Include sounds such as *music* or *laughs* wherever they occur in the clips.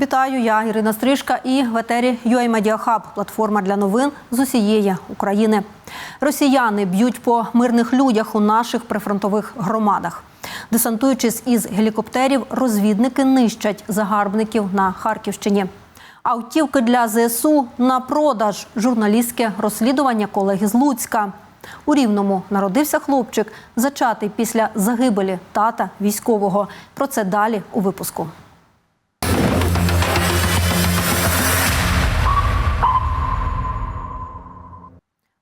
Вітаю, я Ірина Стрижка і в етері UA платформа для новин з усієї України. Росіяни б'ють по мирних людях у наших прифронтових громадах. Десантуючись із гелікоптерів, розвідники нищать загарбників на Харківщині. Автівки для ЗСУ на продаж. Журналістське розслідування колеги з Луцька. У Рівному народився хлопчик, зачатий після загибелі тата військового. Про це далі у випуску.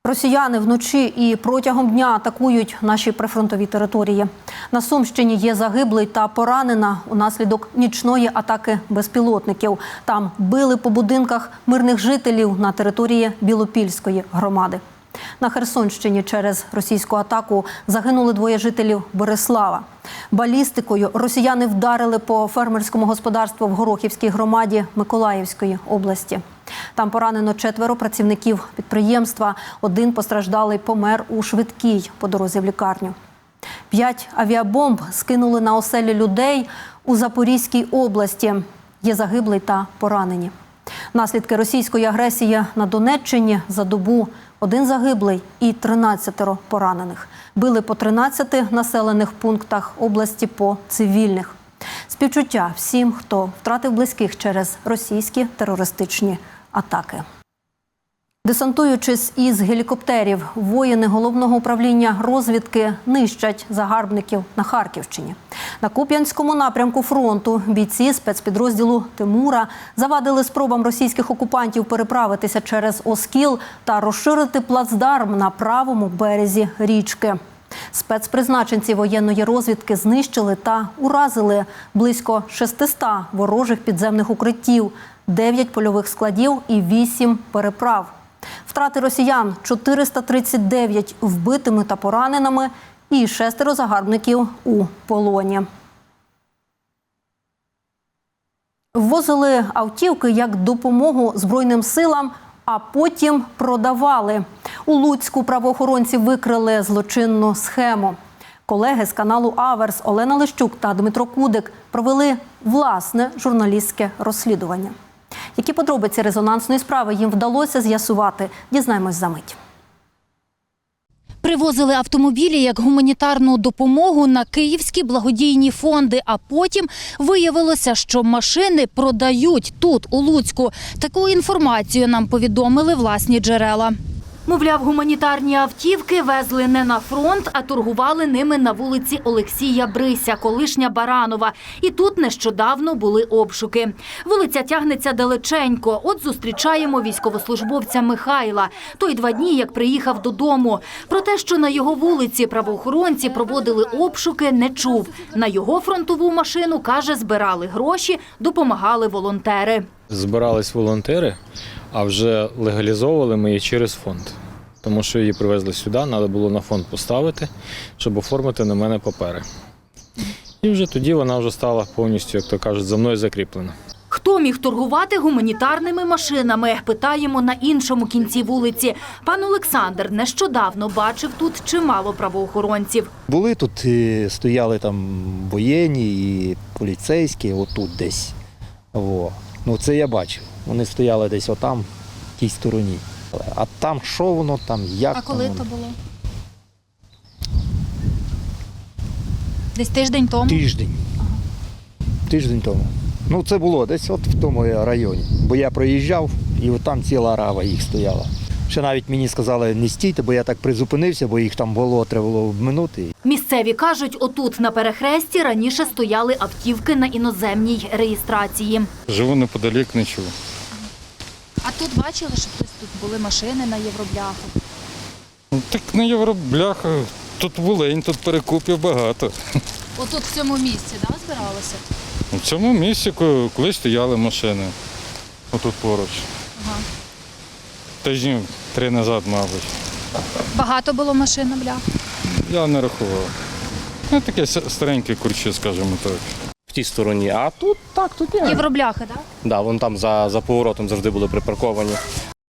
Росіяни вночі і протягом дня атакують наші прифронтові території. На Сумщині є загиблий та поранена унаслідок нічної атаки безпілотників. Там били по будинках мирних жителів на території Білопільської громади. На Херсонщині через російську атаку загинули двоє жителів Береслава. Балістикою росіяни вдарили по фермерському господарству в Горохівській громаді Миколаївської області. Там поранено четверо працівників підприємства. Один постраждалий помер у швидкій по дорозі в лікарню. П'ять авіабомб скинули на оселі людей у Запорізькій області. Є загиблий та поранені. Наслідки російської агресії на Донеччині за добу один загиблий і 13 поранених. Били по 13 населених пунктах області по цивільних. Співчуття всім, хто втратив близьких через російські терористичні атаки. Десантуючись із гелікоптерів, воїни головного управління розвідки нищать загарбників на Харківщині. На Куп'янському напрямку фронту бійці спецпідрозділу Тимура завадили спробам російських окупантів переправитися через Оскіл та розширити плацдарм на правому березі річки. Спецпризначенці воєнної розвідки знищили та уразили близько 600 ворожих підземних укриттів, 9 польових складів і 8 переправ. Втрати росіян 439 вбитими та пораненими і шестеро загарбників у полоні. Ввозили автівки як допомогу Збройним силам, а потім продавали. У Луцьку правоохоронці викрили злочинну схему. Колеги з каналу Аверс Олена Лищук та Дмитро Кудик провели власне журналістське розслідування. Які подробиці резонансної справи їм вдалося з'ясувати, дізнаємось за мить. Привозили автомобілі як гуманітарну допомогу на київські благодійні фонди. А потім виявилося, що машини продають тут, у Луцьку. Таку інформацію нам повідомили власні джерела. Мовляв, гуманітарні автівки везли не на фронт, а торгували ними на вулиці Олексія Брися, колишня Баранова. І тут нещодавно були обшуки. Вулиця тягнеться далеченько. От зустрічаємо військовослужбовця Михайла. Той два дні, як приїхав додому. Про те, що на його вулиці правоохоронці проводили обшуки, не чув. На його фронтову машину, каже, збирали гроші, допомагали волонтери. Збирались волонтери, а вже легалізовували ми її через фонд. Тому що її привезли сюди, треба було на фонд поставити, щоб оформити на мене папери. І вже тоді вона вже стала повністю, як то кажуть, за мною закріплена. Хто міг торгувати гуманітарними машинами? Питаємо на іншому кінці вулиці. Пан Олександр нещодавно бачив тут чимало правоохоронців. Були тут, і стояли там воєнні і поліцейські, отут десь. Во. Ну це я бачив. Вони стояли десь отам, в тій стороні. А там що воно там, як А коли там то було? Десь тиждень тому. Тиждень. Тиждень тому. Ну це було десь от в тому районі. Бо я проїжджав і там ціла рава їх стояла. Ще навіть мені сказали не стійте, бо я так призупинився, бо їх там було, треба було обминути. Місцеві кажуть, отут на перехресті раніше стояли автівки на іноземній реєстрації. Живу неподалік, не чув. А тут бачили, що тут були машини на євробляху. Ну, Так на євробляха, тут волень, тут перекупів багато. Отут в цьому місці, да, збиралося? У цьому місці колись стояли машини. Отут поруч. Ага. Тижнів три назад, мабуть. Багато було машин на блях. Я не рахував. Ну, таке стареньке курче, скажімо так. в тій стороні. А тут так, тут ні. Євробляхи, так? Да, вон там за, за поворотом завжди були припарковані.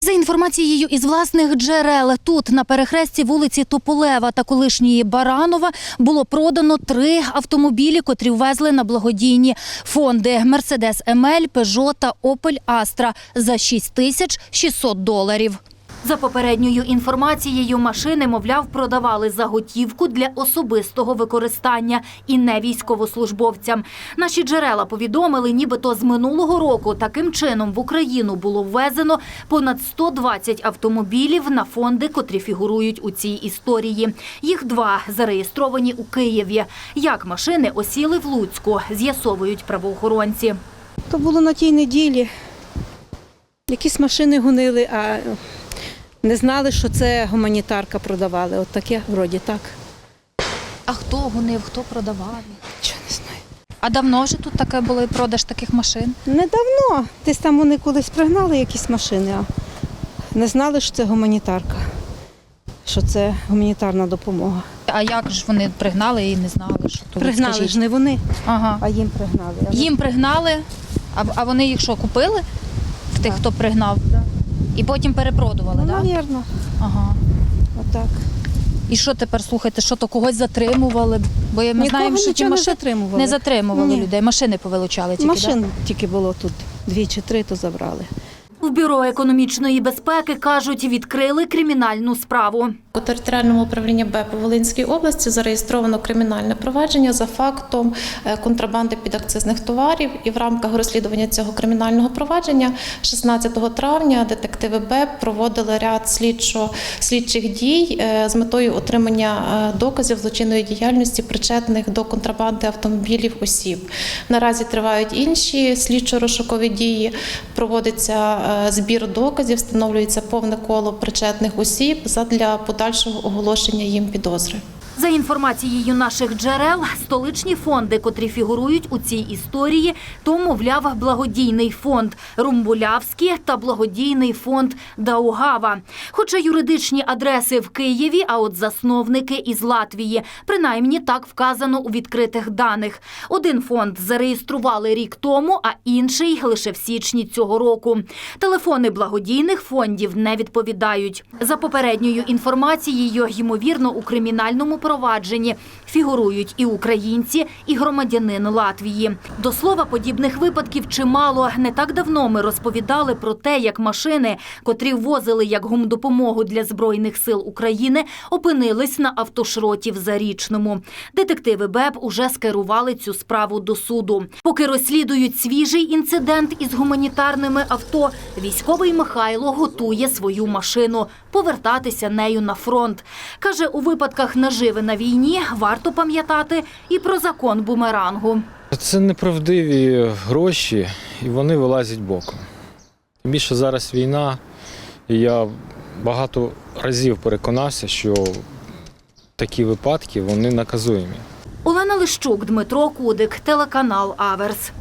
За інформацією із власних джерел, тут на перехресті вулиці Тополева та колишньої Баранова було продано три автомобілі, котрі ввезли на благодійні фонди: Мерседес Емель, Пежо та Опель Астра за 6 тисяч 600 доларів. За попередньою інформацією, машини, мовляв, продавали за готівку для особистого використання і не військовослужбовцям. Наші джерела повідомили, нібито з минулого року таким чином в Україну було ввезено понад 120 автомобілів на фонди, котрі фігурують у цій історії. Їх два зареєстровані у Києві. Як машини осіли в Луцьку, з'ясовують правоохоронці. То було на тій неділі. Якісь машини гонили, а не знали, що це гуманітарка продавали. От таке вроді так. А хто гонив, хто продавав? Чого не знаю. А давно вже тут таке було продаж таких машин? Недавно десь там вони колись пригнали якісь машини, а не знали, що це гуманітарка, що це гуманітарна допомога. А як ж вони пригнали і не знали, що тут? Пригнали Скажіть. ж не вони, Ага. а їм пригнали. Але Їм пригнали, а, а вони їх що, купили? В тих, хто пригнав? І потім перепродували, Ну, так? навірно, Ага. отак. І що тепер слухайте, що то когось затримували? Бо ми Нікого знаємо, що ті нічого не машини затримували. не затримували Ні. людей, машини повилучали тільки. Машин тільки було тут дві чи три, то забрали. В бюро економічної безпеки кажуть, відкрили кримінальну справу. У територіальному управлінні БЕП у Волинській області зареєстровано кримінальне провадження за фактом е, контрабанди підакцизних товарів. І в рамках розслідування цього кримінального провадження 16 травня детективи БЕП проводили ряд слідчо, слідчих дій е, з метою отримання е, доказів злочинної діяльності, причетних до контрабанди автомобілів осіб. Наразі тривають інші слідчо-розшукові дії. Проводиться збір доказів, встановлюється повне коло причетних осіб задля подальшого оголошення їм підозри. За інформацією наших джерел, столичні фонди, котрі фігурують у цій історії, то, мовляв, благодійний фонд Румбулявський та благодійний фонд Даугава. Хоча юридичні адреси в Києві, а от засновники із Латвії, принаймні так вказано у відкритих даних. Один фонд зареєстрували рік тому, а інший лише в січні цього року. Телефони благодійних фондів не відповідають. За попередньою інформацією, ймовірно, у кримінальному провадженні фігурують і українці, і громадянин Латвії. До слова, подібних випадків чимало. Не так давно ми розповідали про те, як машини, котрі ввозили як гумдопомогу для збройних сил України, опинились на автошроті в Зарічному. Детективи БЕП уже скерували цю справу до суду. Поки розслідують свіжий інцидент із гуманітарними авто, військовий Михайло готує свою машину повертатися нею на фронт. Каже, у випадках наживи на війні варто пам'ятати і про закон бумерангу. Це неправдиві гроші, і вони вилазять боком. Тим більше зараз війна, і я багато разів переконався, що такі випадки вони наказуємі. Олена Лищук, Дмитро Кудик, телеканал Аверс.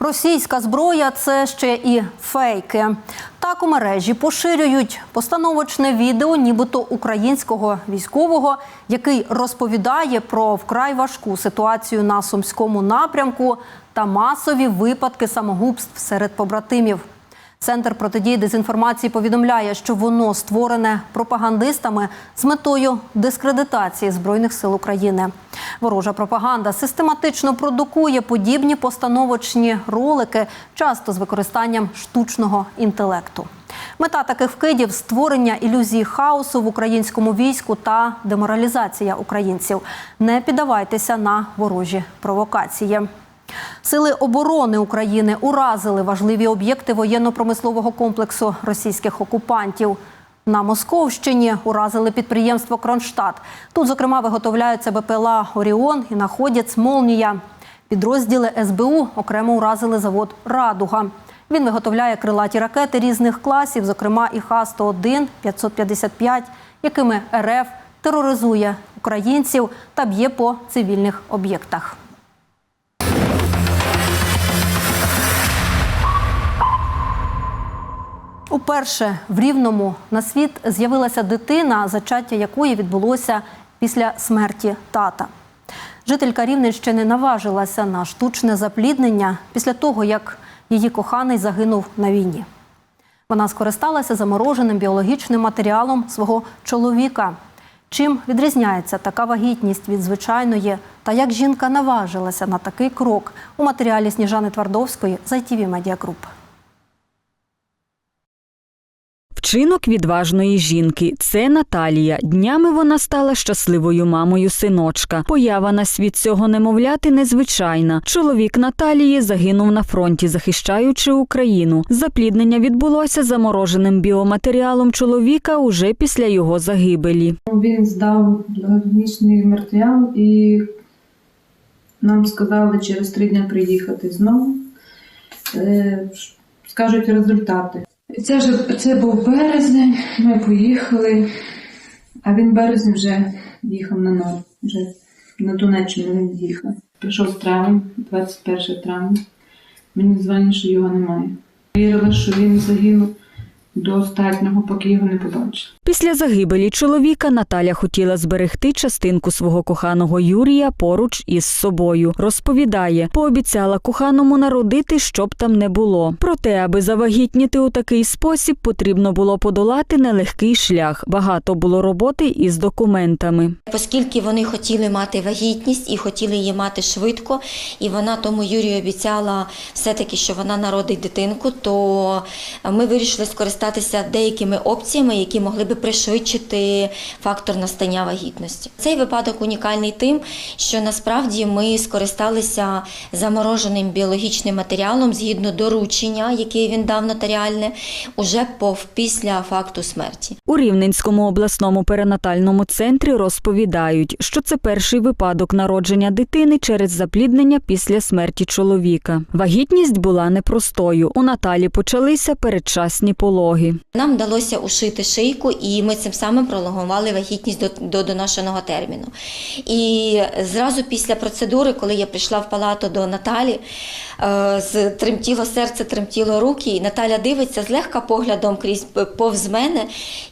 Російська зброя це ще і фейки. Так у мережі поширюють постановочне відео, нібито українського військового, який розповідає про вкрай важку ситуацію на сумському напрямку та масові випадки самогубств серед побратимів. Центр протидії дезінформації повідомляє, що воно створене пропагандистами з метою дискредитації збройних сил України. Ворожа пропаганда систематично продукує подібні постановочні ролики, часто з використанням штучного інтелекту. Мета таких вкидів створення ілюзії хаосу в українському війську та деморалізація українців. Не піддавайтеся на ворожі провокації. Сили оборони України уразили важливі об'єкти воєнно-промислового комплексу російських окупантів. На Московщині уразили підприємство Кронштадт. Тут, зокрема, виготовляються БПЛА Оріон і находять Молнія. Підрозділи СБУ окремо уразили завод Радуга. Він виготовляє крилаті ракети різних класів, зокрема і Х-101, 555, якими РФ тероризує українців та б'є по цивільних об'єктах. Уперше в Рівному на світ з'явилася дитина, зачаття якої відбулося після смерті тата. Жителька Рівненщини наважилася на штучне запліднення після того, як її коханий загинув на війні. Вона скористалася замороженим біологічним матеріалом свого чоловіка. Чим відрізняється така вагітність від звичайної, та як жінка наважилася на такий крок у матеріалі Сніжани Твардовської з ITV Media. Вчинок відважної жінки. Це Наталія. Днями вона стала щасливою мамою синочка. Поява на світ цього немовляти незвичайна. Чоловік Наталії загинув на фронті, захищаючи Україну. Запліднення відбулося замороженим біоматеріалом чоловіка уже після його загибелі. Він здав біологічний матеріал і нам сказали через три дні приїхати знову. Е, Скажуть результати. Це, ж, це був березень, ми поїхали, а він березень вже їхав на ноль. Вже на Донеччину він їхав. Прийшов травень, 21 травня. Мені дзвонять, що його немає. Вірила, що він загинув до останнього, поки його не побачила. Після загибелі чоловіка Наталя хотіла зберегти частинку свого коханого Юрія поруч із собою. Розповідає, пообіцяла коханому народити, щоб там не було. Проте, аби завагітніти у такий спосіб, потрібно було подолати нелегкий шлях. Багато було роботи із документами. Оскільки вони хотіли мати вагітність і хотіли її мати швидко, і вона тому Юрію обіцяла все-таки, що вона народить дитинку, то ми вирішили скористатися деякими опціями, які могли би пришвидшити фактор настання вагітності. Цей випадок унікальний тим, що насправді ми скористалися замороженим біологічним матеріалом згідно доручення, яке він дав нотаріальне, уже після факту смерті. У Рівненському обласному перинатальному центрі розповідають, що це перший випадок народження дитини через запліднення після смерті чоловіка. Вагітність була непростою. У Наталі почалися передчасні пологи. Нам вдалося ушити шийку, і ми цим самим пролонгували вагітність до, до доношеного терміну. І зразу після процедури, коли я прийшла в палату до Наталі, тремтіло серце, тремтіло руки, і Наталя дивиться злегка поглядом крізь повз мене.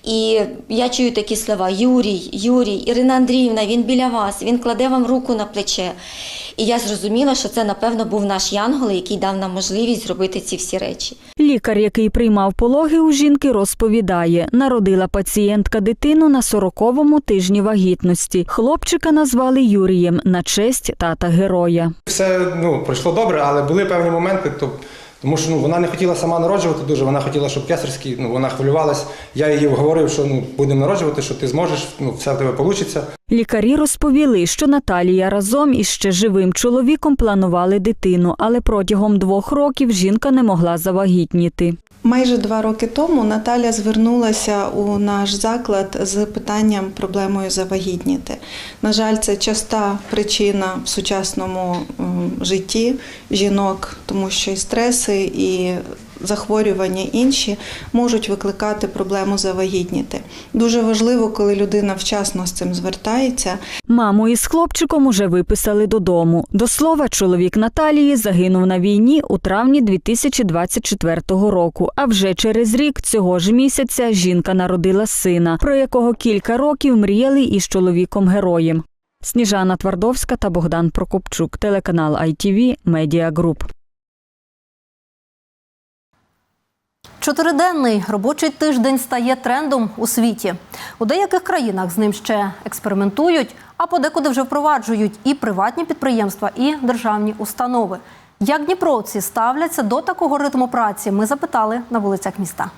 І я чую такі слова: Юрій, Юрій, Ірина Андріївна, він біля вас, він кладе вам руку на плече. І я зрозуміла, що це, напевно, був наш янгол, який дав нам можливість зробити ці всі речі. Лікар, який приймав пологи у жінки, розповідає, народила пацієнтка дитину на 40-му тижні вагітності. Хлопчика назвали Юрієм на честь тата героя. Все ну, пройшло добре, але були певні моменти, то, тому що ну, вона не хотіла сама народжувати дуже, вона хотіла, щоб кесарський, ну, вона хвилювалась. Я її говорив, що ну, будемо народжувати, що ти зможеш, ну, все в тебе вийде. Лікарі розповіли, що Наталія разом із ще живим чоловіком планували дитину, але протягом двох років жінка не могла завагітніти. Майже два роки тому Наталя звернулася у наш заклад з питанням проблемою завагітніти. На жаль, це часта причина в сучасному житті жінок, тому що і стреси, і захворювання інші можуть викликати проблему завагітніти. Дуже важливо, коли людина вчасно з цим звертається. Маму із хлопчиком уже виписали додому. До слова, чоловік Наталії загинув на війні у травні 2024 року. А вже через рік цього ж місяця жінка народила сина, про якого кілька років мріяли із чоловіком героєм. Сніжана Твардовська та Богдан Прокопчук, телеканал ITV, Media Group. Чотириденний робочий тиждень стає трендом у світі. У деяких країнах з ним ще експериментують, а подекуди вже впроваджують і приватні підприємства, і державні установи. Як дніпровці ставляться до такого ритму праці? Ми запитали на вулицях міста.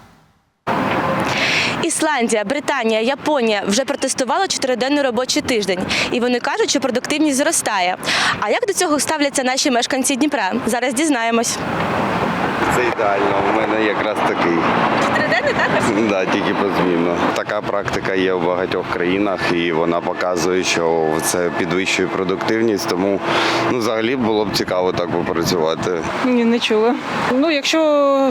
Ісландія, Британія, Японія вже протестували чотириденний робочий тиждень, і вони кажуть, що продуктивність зростає. А як до цього ставляться наші мешканці Дніпра? Зараз дізнаємось. Це ідеально. У мене якраз такий. Чотириденний також? Да, тільки позмінно. Така практика є в багатьох країнах, і вона показує, що це підвищує продуктивність. Тому ну, взагалі було б цікаво так попрацювати. Ні, не чула. Ну, якщо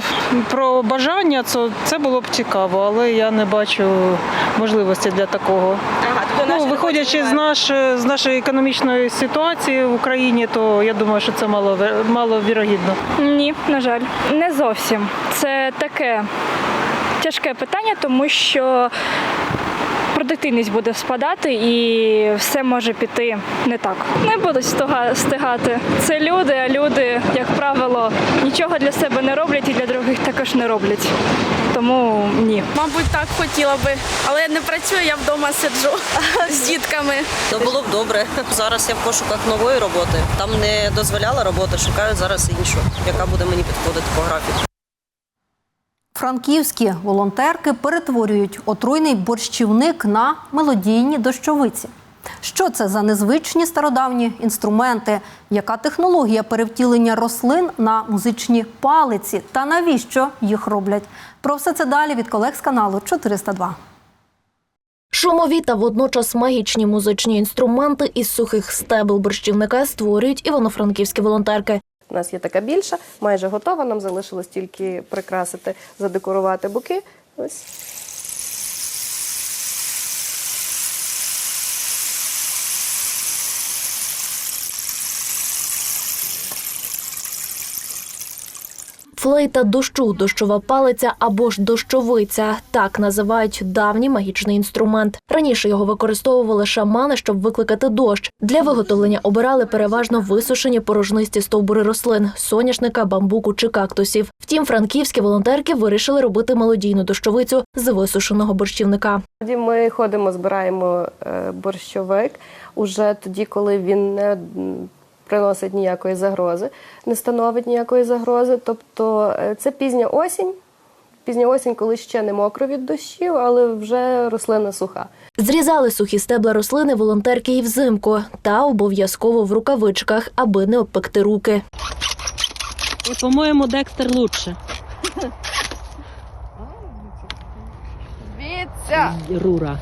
про бажання, то це було б цікаво, але я не бачу можливості для такого. Ага, Ну, виходячи з, наш, з нашої економічної ситуації в Україні, то я думаю, що це мало, маловірогідно. Ні, на жаль, не зовсім. Це таке тяжке питання, тому що продуктивність буде спадати і все може піти не так. Не будуть встигати. Це люди, а люди, як правило, нічого для себе не роблять і для других також не роблять. Тому ні. Мабуть, так хотіла би, але я не працюю, я вдома сиджу *laughs* з дітками. То було б добре. Зараз я в пошуках нової роботи. Там не дозволяла роботи, шукаю зараз іншу, яка буде мені підходити по графіку. Франківські волонтерки перетворюють отруйний борщівник на мелодійні дощовиці. Що це за незвичні стародавні інструменти? Яка технологія перевтілення рослин на музичні палиці? Та навіщо їх роблять? Про все це далі від колег з каналу 402. Шумові та водночас магічні музичні інструменти із сухих стебел борщівника створюють івано-франківські волонтерки. Нас є така більша, майже готова. Нам залишилось тільки прикрасити, задекорувати буки. Ось. Флейта дощу, дощова палиця або ж дощовиця так називають давній магічний інструмент. Раніше його використовували шамани, щоб викликати дощ. Для виготовлення обирали переважно висушені порожнисті стовбури рослин соняшника, бамбуку чи кактусів. Втім, франківські волонтерки вирішили робити мелодійну дощовицю з висушеного борщівника. Ми ходимо, збираємо е, борщовик уже тоді, коли він не приносить ніякої загрози, не становить ніякої загрози. Тобто е, це пізня осінь. Пізня осінь, коли ще не мокро від дощів, але вже рослина суха. Зрізали сухі стебла рослини волонтерки і взимку та обов'язково в рукавичках, аби не обпекти руки. По-моєму, Декстер лучше. Віця! Рура.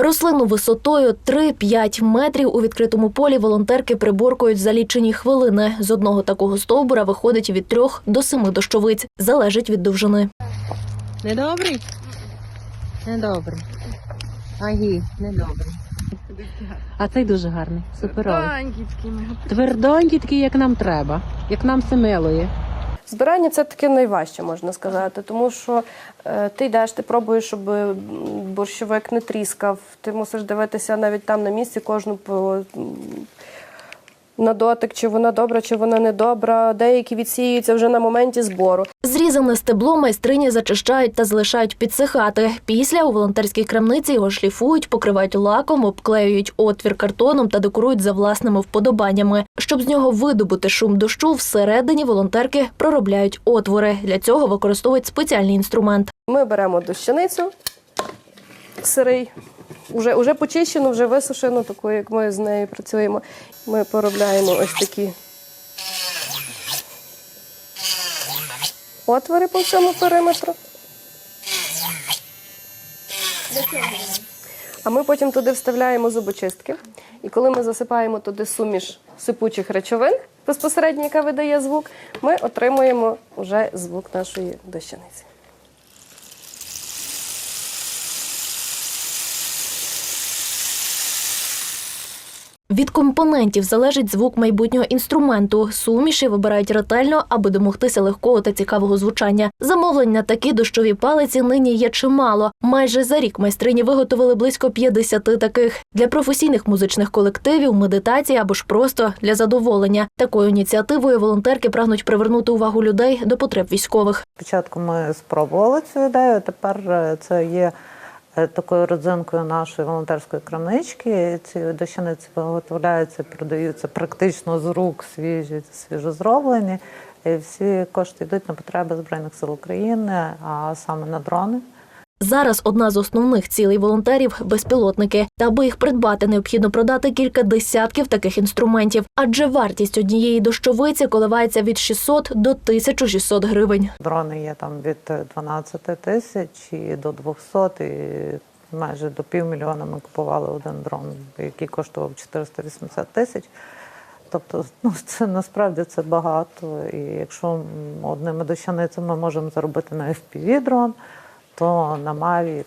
Рослину висотою 3-5 метрів у відкритому полі волонтерки приборкують за лічені хвилини. З одного такого стовбура виходить від 3 до 7 дощовиць. Залежить від довжини. Недобрий? Недобрий. Агі, недобрий. А цей дуже гарний. Суперовий. Твердонький такий, як нам треба, як нам милує. Збирання це таке найважче, можна сказати, тому що е, ти йдеш, ти пробуєш, щоб борщовик не тріскав. Ти мусиш дивитися навіть там на місці кожну по, на дотик, чи вона добра, чи вона не добра. Деякі відсіюються вже на моменті збору. Зрізане стебло майстрині зачищають та залишають підсихати. Після у волонтерській крамниці його шліфують, покривають лаком, обклеюють отвір картоном та декорують за власними вподобаннями. Щоб з нього видобути шум дощу, всередині волонтерки проробляють отвори. Для цього використовують спеціальний інструмент. Ми беремо дощаницю сирий, вже, вже почищену, вже висушену, таку, як ми з нею працюємо. Ми поробляємо ось такі отвори по всьому периметру. А ми потім туди вставляємо зубочистки. І коли ми засипаємо туди суміш сипучих речовин, безпосередньо, яка видає звук, ми отримуємо вже звук нашої дощаниці. Від компонентів залежить звук майбутнього інструменту. Суміші вибирають ретельно, аби домогтися легкого та цікавого звучання. Замовлень на такі дощові палиці нині є чимало. Майже за рік майстрині виготовили близько 50 таких для професійних музичних колективів, медитації або ж просто для задоволення. Такою ініціативою волонтерки прагнуть привернути увагу людей до потреб військових. Спочатку ми спробували цю ідею. Тепер е, це є такою родзинкою нашої волонтерської крамнички. Ці дощаниці виготовляються, продаються практично з рук свіжі, свіжозроблені. І всі кошти йдуть на потреби Збройних сил України, а саме на дрони. Зараз одна з основних цілей волонтерів безпілотники. Та аби їх придбати, необхідно продати кілька десятків таких інструментів, адже вартість однієї дощовиці коливається від 600 до 1600 гривень. Дрони є там від 12 тисяч і до 200, і майже до півмільйона ми купували один дрон, який коштував 480 тисяч. Тобто, ну це насправді це багато. І якщо одними дощаницями можемо заробити на FPV дрон, то на Mavic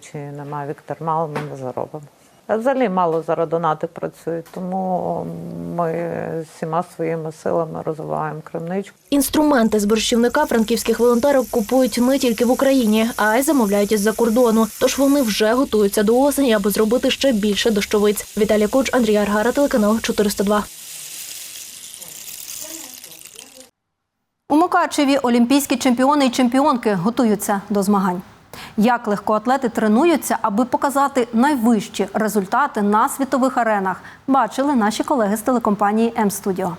чи на Mavic Thermal ми не заробимо. Взагалі мало зараз донати працюють, тому ми всіма своїми силами розвиваємо крамничку. Інструменти з борщівника франківських волонтерок купують не тільки в Україні, а й замовляють із-за кордону. Тож вони вже готуються до осені, аби зробити ще більше дощовиць. Віталія Куч, Андрій Аргара, телеканал 402. У Мукачеві олімпійські чемпіони і чемпіонки готуються до змагань. Як легкоатлети тренуються, аби показати найвищі результати на світових аренах, бачили наші колеги з телекомпанії М-Студіо.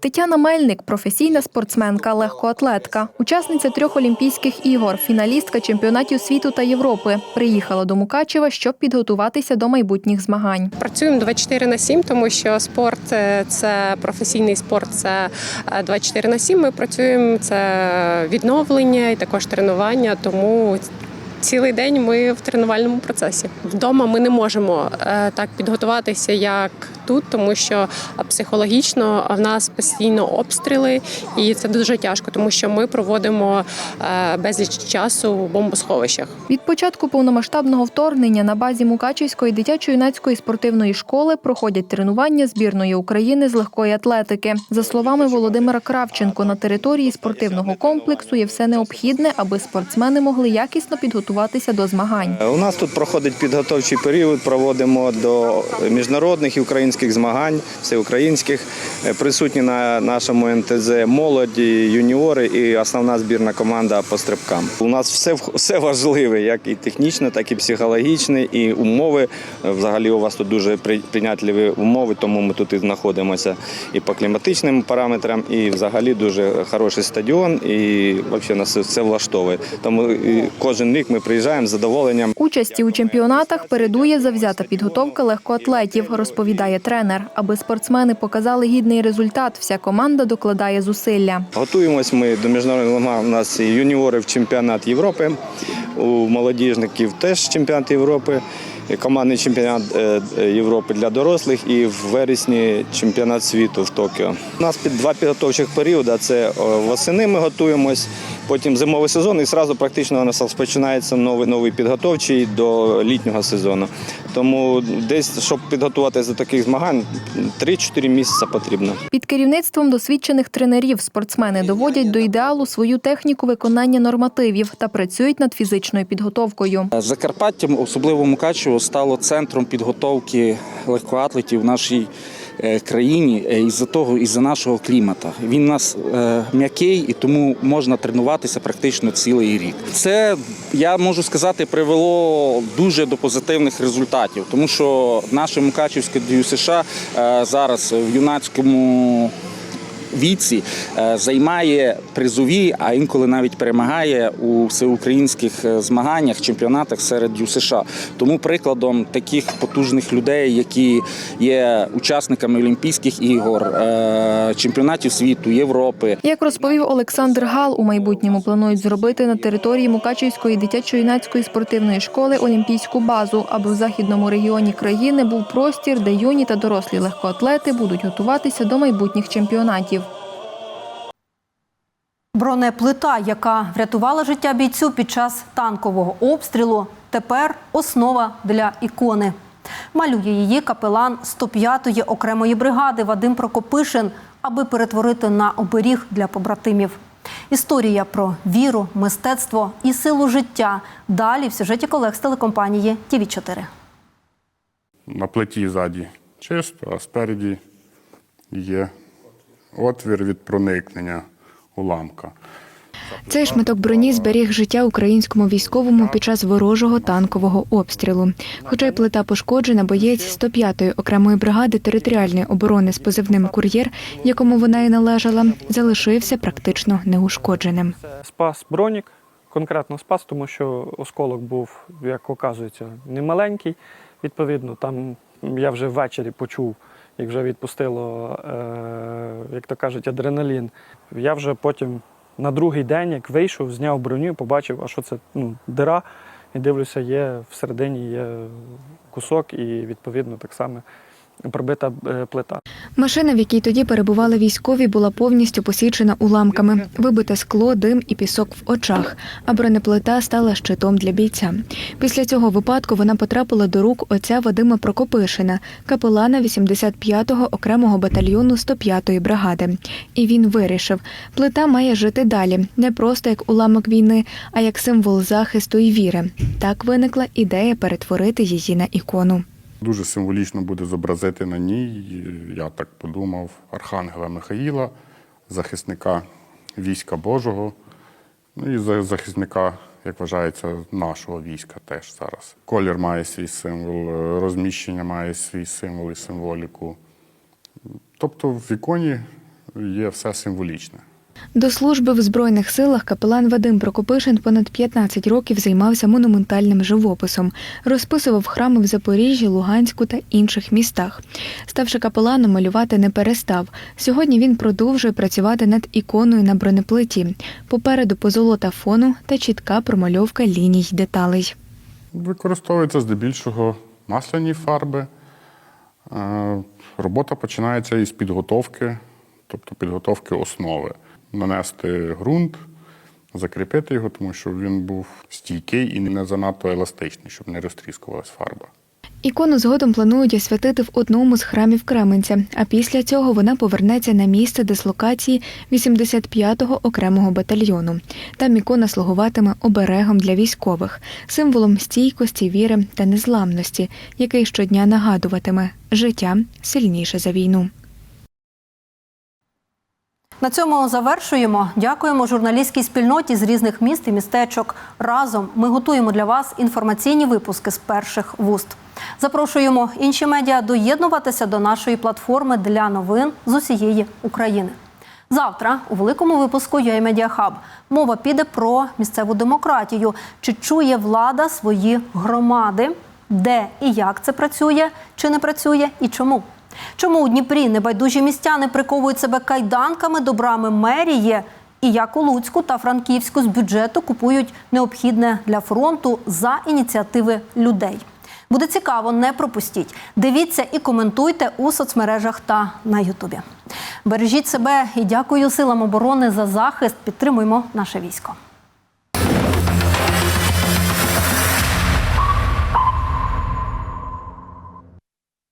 Тетяна Мельник професійна спортсменка, легкоатлетка, учасниця трьох Олімпійських ігор, фіналістка чемпіонатів світу та Європи. Приїхала до Мукачева, щоб підготуватися до майбутніх змагань. Працюємо 24 на 7, тому що спорт е, це професійний спорт, це е, 24 на 7. Ми працюємо це відновлення і також тренування. Тому цілий день ми в тренувальному процесі. Вдома ми не можемо е, так підготуватися, як тут, тому що психологічно в нас постійно обстріли, і це дуже тяжко, тому що ми проводимо е, безліч часу в бомбосховищах. Від початку повномасштабного вторгнення на базі Мукачівської дитячо-юнацької спортивної школи проходять тренування збірної України з легкої атлетики. За словами Володимира Кравченко, на території спортивного комплексу є все необхідне, аби спортсмени могли якісно підготуватися до змагань. У нас тут проходить підготовчий період, проводимо до міжнародних і українських змагань, всеукраїнських. Е, Присутні на нашому НТЗ молоді, юніори і основна збірна команда по стрибкам. У нас все, все важливе, як і технічно, так і психологічно, і умови. Е, Взагалі у вас тут дуже прийнятливі умови, тому ми тут і знаходимося і по кліматичним параметрам, і взагалі дуже хороший стадіон, і взагалі нас все влаштовує. Тому кожен рік ми приїжджаємо з задоволенням. Участі у чемпіонатах передує завзята підготовка легкоатлетів, розповідає тренер. Аби спортсмени показали гідний результат, вся команда докладає зусилля. Готуємось ми до міжнародного змагань. У нас юніори в чемпіонат Європи, у молодіжників теж чемпіонат Європи, командний чемпіонат е, е, Європи для дорослих і в вересні чемпіонат світу в Токіо. У нас під два підготовчих періоди. Це е, восени ми готуємось, потім зимовий сезон, і одразу практично у нас розпочинається новий новий підготовчий до літнього сезону. Тому десь, щоб підготуватися до таких змагань, 3-4 місяці потрібно. Під керівництвом досвідчених тренерів спортсмени доводять до ідеалу свою техніку виконання нормативів та працюють над фізичною підготовкою. Закарпаття, особливо Мукачево, стало центром підготовки легкоатлетів в нашій е, країні е, із-за того, із-за нашого клімату. Він у нас е, м'який і тому можна тренуватися практично цілий рік. Це я можу сказати привело дуже до позитивних результатів, тому що наше Мукачівське е, зараз в юнацькому віці е, займає призові, а інколи навіть перемагає у всеукраїнських е, змаганнях, чемпіонатах серед ЮСШ. Тому прикладом таких потужних людей, які є учасниками Олімпійських ігор, е, чемпіонатів світу, Європи. Як розповів Олександр Гал, у майбутньому планують зробити на території Мукачівської дитячо-юнацької спортивної школи олімпійську базу, аби в західному регіоні країни був простір, де юні та дорослі легкоатлети будуть готуватися до майбутніх чемпіонатів. Бронеплита, яка врятувала життя бійцю під час танкового обстрілу, тепер основа для ікони. Малює її капелан 105-ї окремої бригади Вадим Прокопишин, аби перетворити на оберіг для побратимів. Історія про віру, мистецтво і силу життя. Далі в сюжеті колег з телекомпанії ТІВІ 4 На плиті ззаді чисто, а спереді є отвір від проникнення уламка. Цей шматок броні зберіг життя українському військовому під час ворожого танкового обстрілу. Хоча й плита пошкоджена, боєць 105-ї окремої бригади територіальної оборони з позивним кур'єр, якому вона і належала, залишився практично неушкодженим. Спас бронік, конкретно спас, тому що осколок був, як оказується, немаленький. Відповідно, там я вже ввечері почув, як вже відпустило, е, як то кажуть, адреналін. Я вже потім на другий день, як вийшов, зняв броню, побачив, а що це ну, дира. І дивлюся, є всередині є кусок, і відповідно так само пробита е, плита. Машина, в якій тоді перебували військові, була повністю посічена уламками, вибите скло, дим і пісок в очах. А бронеплита стала щитом для бійця. Після цього випадку вона потрапила до рук отця Вадима Прокопишина, капелана 85-го окремого батальйону 105-ї бригади. І він вирішив, плита має жити далі, не просто як уламок війни, а як символ захисту і віри. Так виникла ідея перетворити її на ікону. Дуже символічно буде зобразити на ній, я так подумав, Архангела Михаїла, захисника війська Божого, ну і захисника, як вважається, нашого війська теж зараз. Колір має свій символ, е, розміщення має свій символ і символіку. Тобто в іконі є все символічне. До служби в Збройних силах капелан Вадим Прокопишин понад 15 років займався монументальним живописом, розписував храми в Запоріжжі, Луганську та інших містах. Ставши капеланом, малювати не перестав. Сьогодні він продовжує працювати над іконою на бронеплиті. Попереду позолота фону та чітка промальовка ліній деталей. Використовуються здебільшого масляні фарби. Е, Робота починається із підготовки, тобто підготовки основи. Нанести ґрунт, закріпити його, тому що він був стійкий і не занадто еластичний, щоб не розтріскувалась фарба. Ікону згодом планують освятити в одному з храмів Кременця, а після цього вона повернеться на місце дислокації 85-го окремого батальйону. Там ікона слугуватиме оберегом для військових, символом стійкості, віри та незламності, який щодня нагадуватиме життя сильніше за війну. На цьому завершуємо. Дякуємо журналістській спільноті з різних міст і містечок. Разом ми готуємо для вас інформаційні випуски з перших вуст. Запрошуємо інші медіа доєднуватися до нашої платформи для новин з усієї України. Завтра у великому випуску «ЮА Хаб» мова піде про місцеву демократію. Чи чує влада свої громади, де і як це працює, чи не працює, і чому? Чому у Дніпрі небайдужі містяни приковують себе кайданками до брами мерії? І як у Луцьку та Франківську з бюджету купують необхідне для фронту за ініціативи людей? Буде цікаво, не пропустіть. Дивіться і коментуйте у соцмережах та на Ютубі. Бережіть себе і дякую силам оборони за захист. Підтримуємо наше військо.